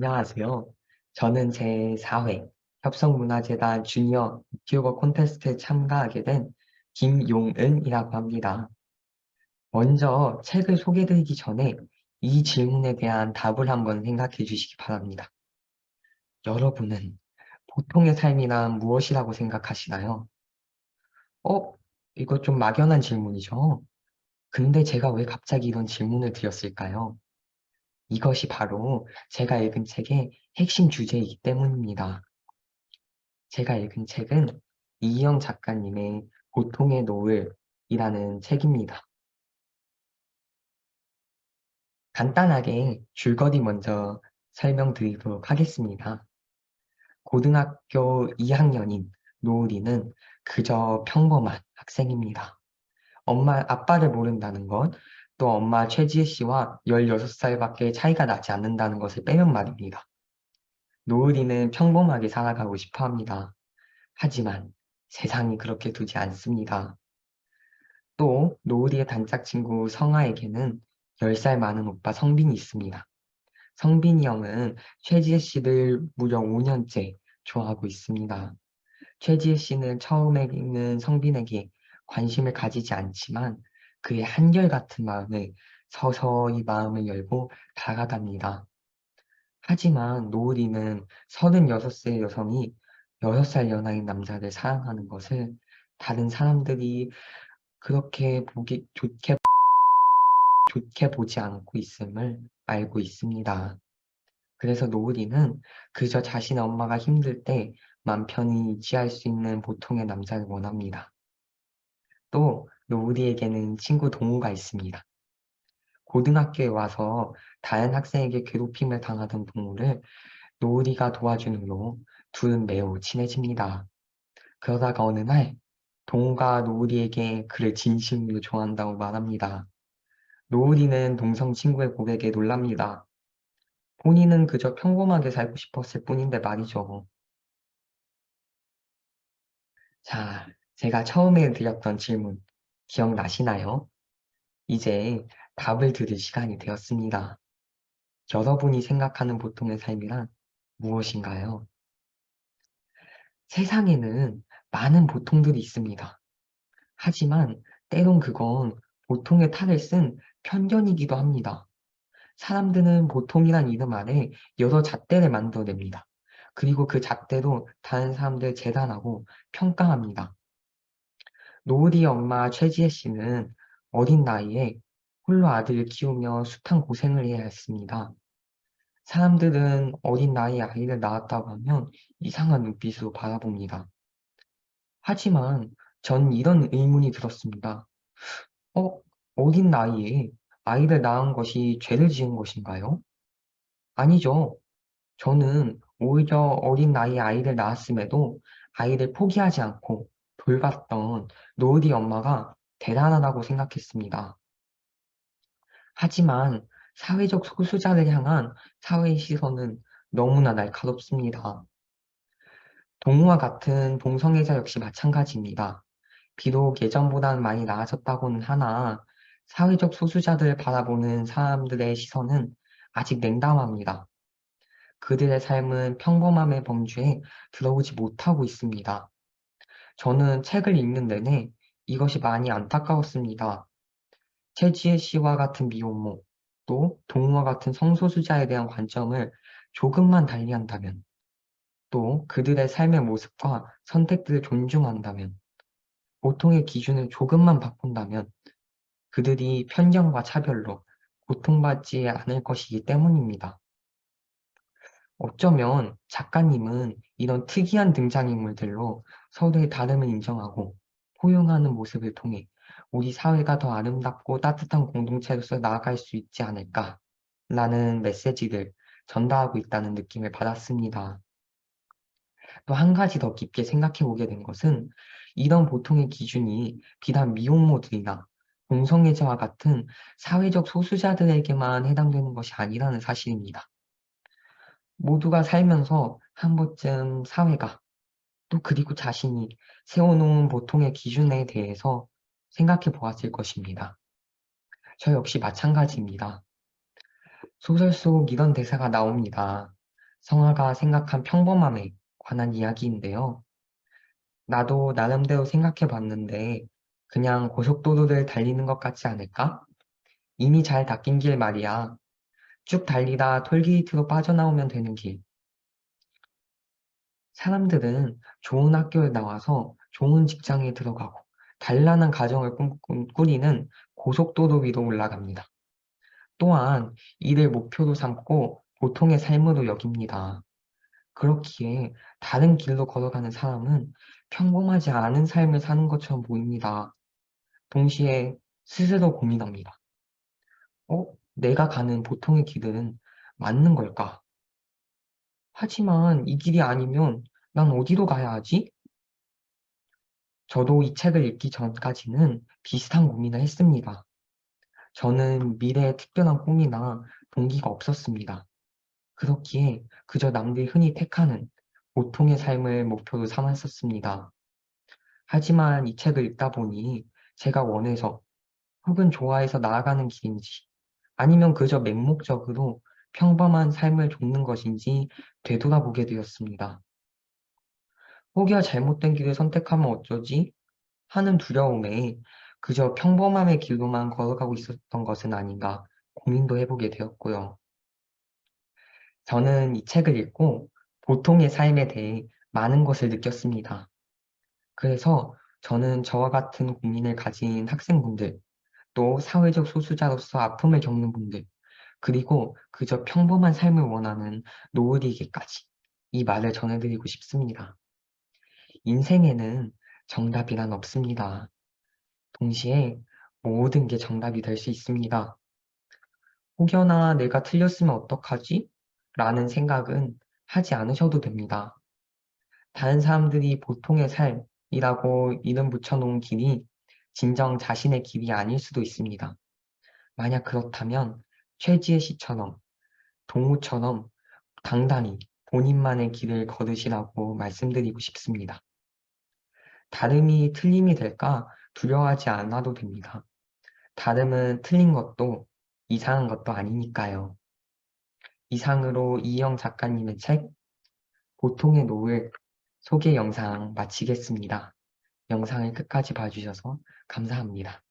안녕하세요. 저는 제4회 협성문화재단 주니어 유튜버 콘테스트에 참가하게 된 김용은이라고 합니다. 먼저 책을 소개드리기 전에 이 질문에 대한 답을 한번 생각해 주시기 바랍니다. 여러분은 보통의 삶이란 무엇이라고 생각하시나요? 어? 이거 좀 막연한 질문이죠? 근데 제가 왜 갑자기 이런 질문을 드렸을까요? 이것이 바로 제가 읽은 책의 핵심 주제이기 때문입니다. 제가 읽은 책은 이희영 작가님의 보통의 노을이라는 책입니다. 간단하게 줄거리 먼저 설명드리도록 하겠습니다. 고등학교 2학년인 노을이는 그저 평범한 학생입니다. 엄마, 아빠를 모른다는 것, 또 엄마 최지혜 씨와 16살밖에 차이가 나지 않는다는 것을 빼면 말입니다. 노을이는 평범하게 살아가고 싶어 합니다. 하지만 세상이 그렇게 두지 않습니다. 또 노을이의 단짝 친구 성아에게는 10살 많은 오빠 성빈이 있습니다. 성빈이 형은 최지혜 씨를 무려 5년째 좋아하고 있습니다. 최지혜 씨는 처음에는 성빈에게 관심을 가지지 않지만 그의 한결같은 마음에 서서히 마음을 열고 다가갑니다. 하지만 노을이는 36세 여성이 6살 연하인 남자를 사랑하는 것을 다른 사람들이 그렇게 보기 좋게 좋게 보지 않고 있음을 알고 있습니다. 그래서 노을이는 그저 자신의 엄마가 힘들 때 맘 편히 의지할 수 있는 보통의 남자를 원합니다. 또 노을이에게는 친구 동우가 있습니다. 고등학교에 와서 다른 학생에게 괴롭힘을 당하던 동우를 노을이가 도와주는 후로 둘은 매우 친해집니다. 그러다가 어느 날 동우가 노을이에게 그를 진심으로 좋아한다고 말합니다. 노을이는 동성 친구의 고백에 놀랍니다. 본인은 그저 평범하게 살고 싶었을 뿐인데 말이죠. 자, 제가 처음에 드렸던 질문 기억나시나요? 이제 답을 들을 시간이 되었습니다. 여러분이 생각하는 보통의 삶이란 무엇인가요? 세상에는 많은 보통들이 있습니다. 하지만 때론 그건 보통의 탈을 쓴 편견이기도 합니다. 사람들은 보통이란 이름 아래 여러 잣대를 만들어냅니다. 그리고 그 잣대로 다른 사람들 재단하고 평가합니다. 노을이 엄마 최지혜 씨는 어린 나이에 홀로 아들을 키우며 숱한 고생을 해야 했습니다. 사람들은 어린 나이에 아이를 낳았다고 하면 이상한 눈빛으로 바라봅니다. 하지만 전 이런 의문이 들었습니다. 어, 어린 나이에 아이를 낳은 것이 죄를 지은 것인가요? 아니죠. 저는 오히려 어린 나이에 아이를 낳았음에도 아이를 포기하지 않고 돌봤던 노을이 엄마가 대단하다고 생각했습니다. 하지만 사회적 소수자를 향한 사회의 시선은 너무나 날카롭습니다. 동우와 같은 동성애자 역시 마찬가지입니다. 비록 예전보다는 많이 나아졌다고는 하나 사회적 소수자들을 바라보는 사람들의 시선은 아직 냉담합니다. 그들의 삶은 평범함의 범주에 들어오지 못하고 있습니다. 저는 책을 읽는 내내 이것이 많이 안타까웠습니다. 최지혜 씨와 같은 미혼모, 또 동우와 같은 성소수자에 대한 관점을 조금만 달리한다면, 또 그들의 삶의 모습과 선택들을 존중한다면, 보통의 기준을 조금만 바꾼다면 그들이 편견과 차별로 고통받지 않을 것이기 때문입니다. 어쩌면 작가님은 이런 특이한 등장인물들로 서로의 다름을 인정하고 포용하는 모습을 통해 우리 사회가 더 아름답고 따뜻한 공동체로서 나아갈 수 있지 않을까 라는 메시지를 전달하고 있다는 느낌을 받았습니다. 또 한 가지 더 깊게 생각해 보게 된 것은 이런 보통의 기준이 비단 미혼모들이나 동성애자와 같은 사회적 소수자들에게만 해당되는 것이 아니라는 사실입니다. 모두가 살면서 한 번쯤 사회가 또 그리고 자신이 세워놓은 보통의 기준에 대해서 생각해 보았을 것입니다. 저 역시 마찬가지입니다. 소설 속 이런 대사가 나옵니다. 성화가 생각한 평범함에 관한 이야기인데요. 나도 나름대로 생각해 봤는데 그냥 고속도로를 달리는 것 같지 않을까? 이미 잘 닦인 길 말이야. 쭉 달리다 톨게이트로 빠져나오면 되는 길. 사람들은 좋은 학교에 나와서 좋은 직장에 들어가고 단란한 가정을 꿈- 꾸리는 고속도로 위로 올라갑니다. 또한 이를 목표로 삼고 보통의 삶으로 여깁니다. 그렇기에 다른 길로 걸어가는 사람은 평범하지 않은 삶을 사는 것처럼 보입니다. 동시에 스스로 고민합니다. 어? 내가 가는 보통의 길은 맞는 걸까? 하지만 이 길이 아니면 난 어디로 가야 하지? 저도 이 책을 읽기 전까지는 비슷한 고민을 했습니다. 저는 미래에 특별한 꿈이나 동기가 없었습니다. 그렇기에 그저 남들이 흔히 택하는 보통의 삶을 목표로 삼았었습니다. 하지만 이 책을 읽다 보니 제가 원해서 혹은 좋아해서 나아가는 길인지 아니면 그저 맹목적으로 평범한 삶을 쫓는 것인지 되돌아보게 되었습니다. 혹여 잘못된 길을 선택하면 어쩌지? 하는 두려움에 그저 평범함의 길로만 걸어가고 있었던 것은 아닌가 고민도 해보게 되었고요. 저는 이 책을 읽고 보통의 삶에 대해 많은 것을 느꼈습니다. 그래서 저는 저와 같은 고민을 가진 학생분들, 또 사회적 소수자로서 아픔을 겪는 분들, 그리고 그저 평범한 삶을 원하는 노을이에게까지 이 말을 전해드리고 싶습니다. 인생에는 정답이란 없습니다. 동시에 모든 게 정답이 될 수 있습니다. 혹여나 내가 틀렸으면 어떡하지? 라는 생각은 하지 않으셔도 됩니다. 다른 사람들이 보통의 삶이라고 이름 붙여놓은 길이 진정 자신의 길이 아닐 수도 있습니다. 만약 그렇다면 최지혜 씨처럼 동우처럼 당당히 본인만의 길을 걸으시라고 말씀드리고 싶습니다. 다름이 틀림이 될까 두려워하지 않아도 됩니다. 다름은 틀린 것도 이상한 것도 아니니까요. 이상으로 이영 작가님의 책 보통의 노을 소개 영상 마치겠습니다. 영상을 끝까지 봐주셔서 감사합니다.